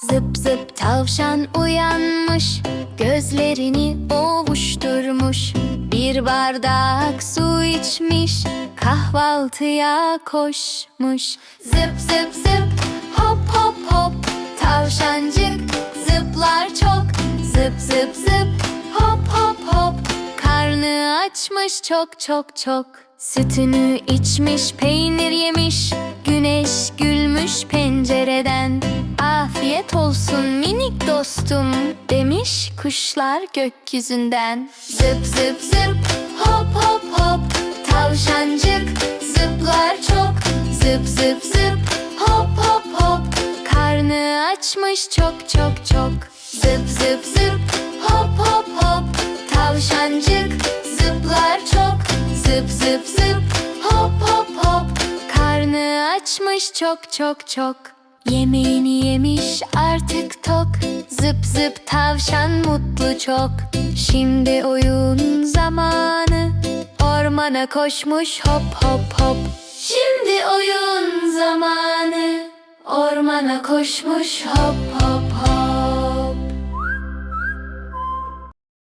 Zıp zıp tavşan uyanmış Gözlerini ovuşturmuş. Bir bardak su içmiş Kahvaltıya koşmuş. Zıp zıp zıp hop hop hop Tavşancık zıplar çok. Zıp zıp zıp hop hop hop Karnı açmış çok çok çok. Sütünü içmiş peynir yemiş Güneş gülmüş pencereden olsun minik dostum Demiş kuşlar gökyüzünden. Zıp zıp zıp hop hop hop Tavşancık zıplar çok. Zıp zıp zıp hop hop hop Karnı açmış çok çok çok. Zıp zıp zıp hop hop hop Tavşancık zıplar çok. Zıp zıp zıp hop hop hop Karnı açmış çok çok çok. Yemeğini Zıp tavşan mutlu çok. Şimdi oyun zamanı. Ormana koşmuş hop hop hop. Şimdi oyun zamanı. Ormana koşmuş hop